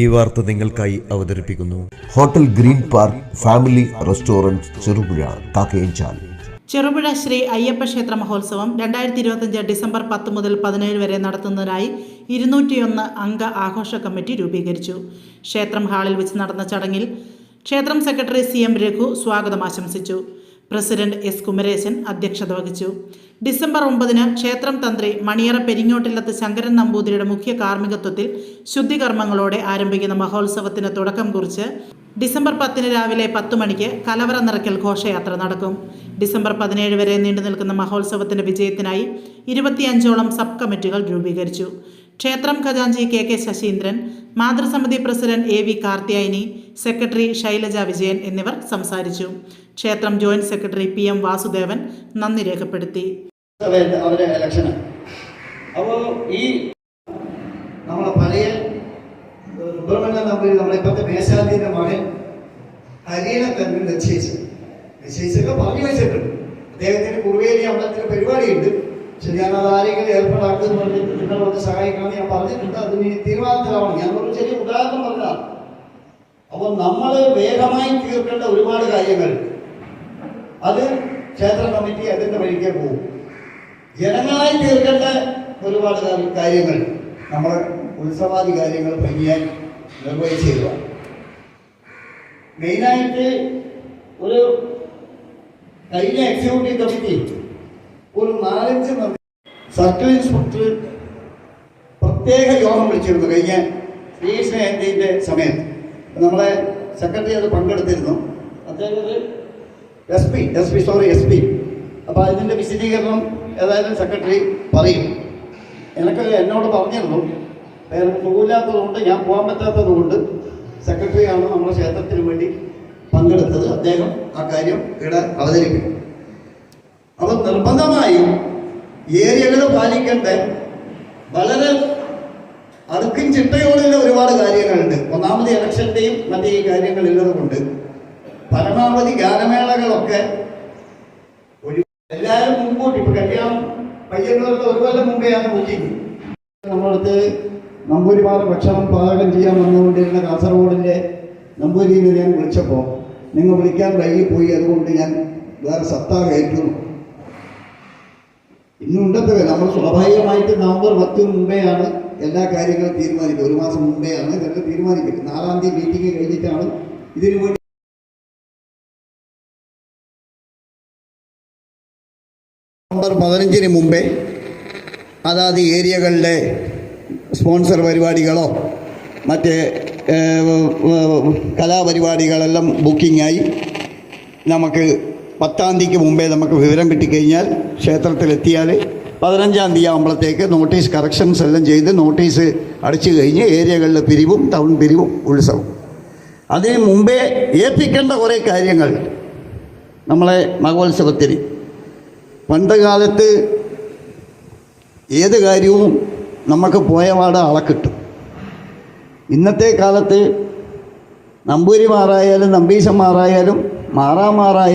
ഈ വാർത്ത നിങ്ങൾക്കായി അവതരിപ്പിക്കുന്നു. Hotel green park family restaurant Cherupuzha Kakkayanchal. Cherupuzha Shri Ayyappa ക്ഷേത്ര മഹോത്സവം രണ്ടായിരത്തി ഇരുപത്തഞ്ച് ഡിസംബർ പത്ത് മുതൽ പതിനേഴ് വരെ നടത്തുന്നതിനായി ഇരുന്നൂറ്റിയൊന്ന് അംഗ ആഘോഷ കമ്മിറ്റി രൂപീകരിച്ചു. ക്ഷേത്രം ഹാളിൽ വെച്ച് നടന്ന ചടങ്ങിൽ ക്ഷേത്രം സെക്രട്ടറി സി എം രഘു സ്വാഗതം ആശംസിച്ചു. പ്രസിഡന്റ് എസ് കുമരേശൻ അധ്യക്ഷത വഹിച്ചു. ഡിസംബർ ഒമ്പതിന് ക്ഷേത്രം തന്ത്രി മണിയറ പെരിങ്ങോട്ടില്ലത്ത് ശങ്കരൻ നമ്പൂതിരിയുടെ മുഖ്യ കാർമ്മികത്വത്തിൽ ശുദ്ധികർമ്മങ്ങളോടെ ആരംഭിക്കുന്ന മഹോത്സവത്തിന് തുടക്കം കുറിച്ച് ഡിസംബർ പത്തിന് രാവിലെ പത്ത് മണിക്ക് കലവറ നിറയ്ക്കൽ ഘോഷയാത്ര നടക്കും. ഡിസംബർ പതിനേഴ് വരെ നീണ്ടു നിൽക്കുന്ന മഹോത്സവത്തിന്റെ വിജയത്തിനായി ഇരുപത്തിയഞ്ചോളം സബ് കമ്മിറ്റികൾ രൂപീകരിച്ചു. ക്ഷേത്രം ഖജാഞ്ചി K K Sasheendran മാതൃസമിതി president A V Karthiyayani secretary Shailaja Vijayan എന്നിവർ സംസാരിച്ചു. ക്ഷേത്രം joint secretary P M Vasudevan നന്ദി രേഖപ്പെടുത്തി. അപ്പോൾ നിശ്ചയിച്ചു. നിശ്ചയിച്ചൊക്കെ പറഞ്ഞു വെച്ചിട്ടുണ്ട്. അദ്ദേഹത്തിന് കുറുവേലി അമ്പലത്തിന്റെ പരിപാടിയുണ്ട്. ശരിയാണ് അത് ആരെങ്കിലും ഏർപ്പാടാക്കുമെന്ന് പറഞ്ഞിട്ട് നിങ്ങൾ വന്ന് സഹായിക്കണമെന്ന് ഞാൻ പറഞ്ഞിട്ടുണ്ട്. അതിന് തീരുമാനത്തിലാവണം. ഞാൻ ഒരു ചെറിയ ഉദാഹരണം പറഞ്ഞതാണ് അപ്പോൾ നമ്മൾ വേഗമായി തീർക്കേണ്ട ഒരുപാട് കാര്യങ്ങൾ. അത് ക്ഷേത്ര കമ്മിറ്റി അതിന്റെ വഴിക്കേ പോകും. ജനങ്ങളായി തീർക്കേണ്ട ഒരുപാട് കാര്യങ്ങൾ. നമ്മൾ ഉത്സവാദി കാര്യങ്ങൾ ഭംഗിയായി നിർവഹിച്ചു മെയിനായിട്ട് ഒരു കഴിഞ്ഞ എക്സിക്യൂട്ടീവ് കമ്മിറ്റി ഒരു നാലഞ്ച് സർക്കിൾ ഇൻസ്പെക്ടർ പ്രത്യേക യോഗം വിളിച്ചിരുന്നു കഴിഞ്ഞ ശ്രീകൃഷ്ണ ജയന്തിന്റെ സമയത്ത്. നമ്മളെ സെക്രട്ടറി അത് പങ്കെടുത്തിരുന്നു. അദ്ദേഹം S P S P sorry S P. അപ്പോൾ അതിന്റെ വിശദീകരണം ഏതായാലും സെക്രട്ടറി പറയും. എനിക്ക് എന്നോട് പറഞ്ഞിരുന്നു. വേറെ സുഖമില്ലാത്തതുകൊണ്ട് ഞാൻ പോകാൻ പറ്റാത്തതുകൊണ്ട് സെക്രട്ടറിയാണ് നമ്മുടെ ക്ഷേത്രത്തിന് വേണ്ടി പങ്കെടുത്തത്. അദ്ദേഹം ആ കാര്യം ഇവിടെ അവതരിപ്പിക്കും. അപ്പോൾ നിർബന്ധമായും ഏരിയകൾ പാലിക്കേണ്ട വളരെ അടുക്കും ചിട്ടയോടുള്ള ഒരുപാട് കാര്യങ്ങളുണ്ട്. ഒന്നാമത് ഇലക്ഷന്റെയും മറ്റേ കാര്യങ്ങൾ കാര്യങ്ങളുള്ളത് കൊണ്ട് പരമാവധി ഗാനമേളകളൊക്കെ ഒരു എല്ലാവരും മുമ്പോട്ട് ഇപ്പൊ കല്യാണം പയ്യന്നൂർ ഒരു കൊല്ലം മുമ്പെയാണ് ബുക്കിംഗ് നമ്മളടുത്ത് നമ്പൂരിമാർ ഭക്ഷണം പാചകം ചെയ്യാൻ വന്നുകൊണ്ടിരുന്ന കാസർഗോഡിന്റെ നമ്പൂരിയിൽ ഞാൻ വിളിച്ചപ്പോൾ നിങ്ങൾ വിളിക്കാൻ വൈകിപ്പോയി അതുകൊണ്ട് ഞാൻ വേറെ സത്താ കയറ്റുന്നു ഇന്നുണ്ടത് നമ്മൾ സ്വാഭാവികമായിട്ട് നവംബർ പത്തിന് മുമ്പെയാണ് എല്ലാ കാര്യങ്ങളും തീരുമാനിക്കുക ഒരു മാസം മുമ്പെയാണ് ഇതൊക്കെ തീരുമാനിക്കുന്നത്. നാലാം തീയതി മീറ്റിംഗ് കഴിഞ്ഞിട്ടാണ് ഇതിനു വേണ്ടി നവംബർ പതിനഞ്ചിന് മുമ്പേ അതാത് ഏരിയകളിലെ സ്പോൺസർ പരിപാടികളോ മറ്റ് കലാപരിപാടികളെല്ലാം ബുക്കിംഗായി നമുക്ക് പത്താം തീയതിക്ക് മുമ്പേ നമുക്ക് വിവരം കിട്ടിക്കഴിഞ്ഞാൽ ക്ഷേത്രത്തിലെത്തിയാൽ പതിനഞ്ചാം തീയതി ആകുമ്പോഴത്തേക്ക് നോട്ടീസ് കറക്ഷൻസ് എല്ലാം ചെയ്ത് നോട്ടീസ് അടിച്ചു കഴിഞ്ഞ് ഏരിയകളിലെ പിരിവും ടൗൺ പിരിവും ഉത്സവം. അതിന് മുമ്പേ ഏൽപ്പിക്കേണ്ട കുറേ കാര്യങ്ങൾ നമ്മളെ മഹോത്സവത്തിന്. പണ്ട് കാലത്ത് ഏത് കാര്യവും നമുക്ക് പോയപാട് അളക്കിട്ടും കിട്ടും. ഇന്നത്തെ കാലത്ത് നമ്പൂരിമാരായാലും നമ്പീശന്മാരായാലും മാറാമാറായാലും